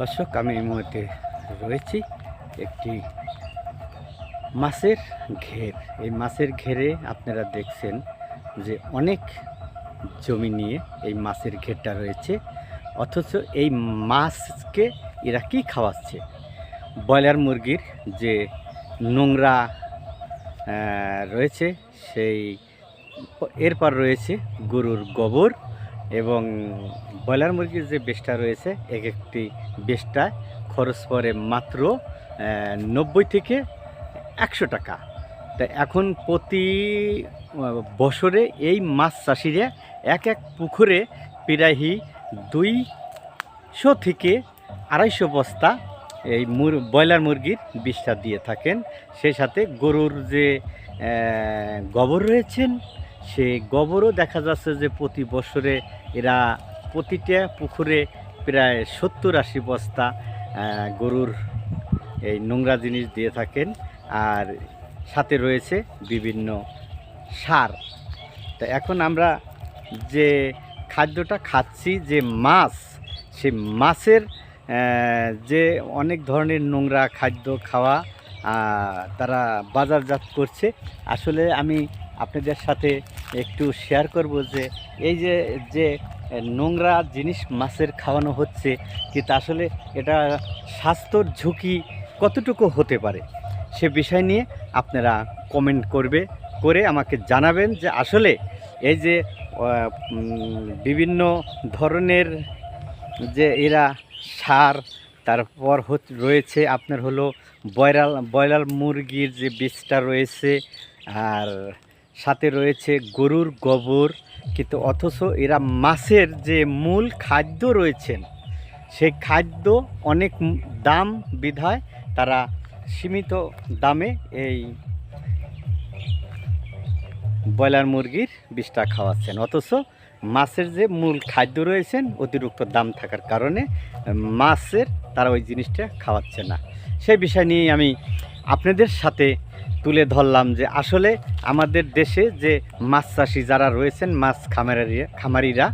দর্শক, আমি এই মুহূর্তে রয়েছি একটি মাছের ঘের। এই মাছের ঘেরে আপনারা দেখছেন যে অনেক জমি নিয়ে এই মাছের ঘেরটা রয়েছে। অথচ এই মাছকে এরা কি খাওয়াচ্ছে? ব্রয়লার মুরগির যে নোংরা রয়েছে, সেই এরপর রয়েছে গরুর গোবর। এবং ব্রয়লার মুরগির যে বেশটা রয়েছে এক একটি বেশটা খরচ পড়ে মাত্র নব্বই থেকে একশো টাকা। তা এখন প্রতি বছরে এই মাছ চাষিরা এক এক পুকুরে প্রায়ই দুইশো থেকে আড়াইশো বস্তা এই মুর, ব্রয়লার মুরগির বিষটা দিয়ে থাকেন। সেই সাথে গরুর যে গোবর রয়েছেন সেই গোবরও দেখা যাচ্ছে যে প্রতি বছরে এরা প্রতিটা পুকুরে প্রায় সত্তর আশি বস্তা গরুর এই নোংরা জিনিস দিয়ে থাকেন। আর সাথে রয়েছে বিভিন্ন সার। তা এখন আমরা যে খাদ্যটা খাচ্ছি, যে মাছ, সেই মাছের যে অনেক ধরনের নোংরা খাদ্য খাওয়া তারা বাজারজাত করছে। আসলে আমি আপনাদের সাথে একটু শেয়ার করব যে, এই যে যে নোংরা জিনিস মাছের খাওয়ানো হচ্ছে কিন্তু আসলে এটা স্বাস্থ্যর ঝুঁকি কতটুকু হতে পারে? সে বিষয় নিয়ে আপনারা কমেন্ট করবে, করে আমাকে জানাবেন যে আসলে এই যে বিভিন্ন ধরনের যে এরা সার, তারপর রয়েছে আপনার হলো ব্রয়লার ব্রয়লার মুরগির যে বীজটা রয়েছে, আর সাথে রয়েছে গরুর গোবর, কিন্তু অথচ এরা মাছের যে মূল খাদ্য রয়েছেন, সেই খাদ্য অনেক দাম বিধায় তারা সীমিত দামে এই ব্রয়লার মুরগির বিষটা খাওয়াচ্ছেন। অথচ মাছের যে মূল খাদ্য রয়েছেন, অতিরিক্ত দাম থাকার কারণে মাছের তারা ওই জিনিসটা খাওয়াচ্ছে না। সেই বিষয় নিয়ে আমি আপনাদের সাথে তুলে ধরলাম যে আসলে আমাদের দেশে যে মাছ চাষি যারা রয়েছেন, মাছ খামারি খামারিরা,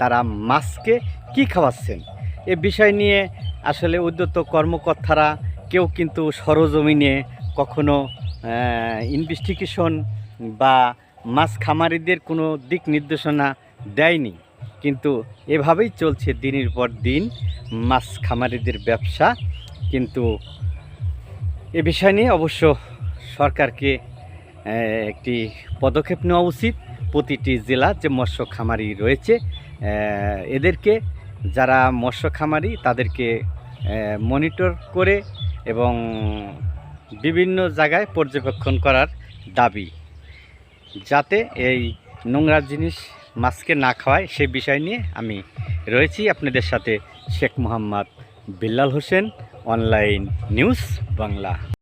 তারা মাছকে কি খাওয়াচ্ছেন? এ বিষয় নিয়ে আসলে উদ্যত কর্মকর্তারা কেউ কিন্তু সরজমিনে কখনো ইনভেস্টিগেশন বা মাছ খামারিদের কোনো দিক নির্দেশনা দেয়নি। কিন্তু এভাবেই চলছে দিনের পর দিন মাছ খামারিদের ব্যবসা। কিন্তু এ বিষয় নিয়ে অবশ্য সরকারকে একটি পদক্ষেপ নেওয়া উচিত। প্রতিটি জেলা যে মৎস্য খামারি রয়েছে এদেরকে, যারা মৎস্য খামারি, তাদেরকে মনিটর করে এবং বিভিন্ন জায়গায় পর্যবেক্ষণ করার দাবি। যাতে এই নোংরা জিনিস মাছকে না খাওয়ায়, সে বিষয় নিয়ে আমি রয়েছি। আপনাদের সাথে Sheikh Mohammad Billal Hossain. Online news Bangla.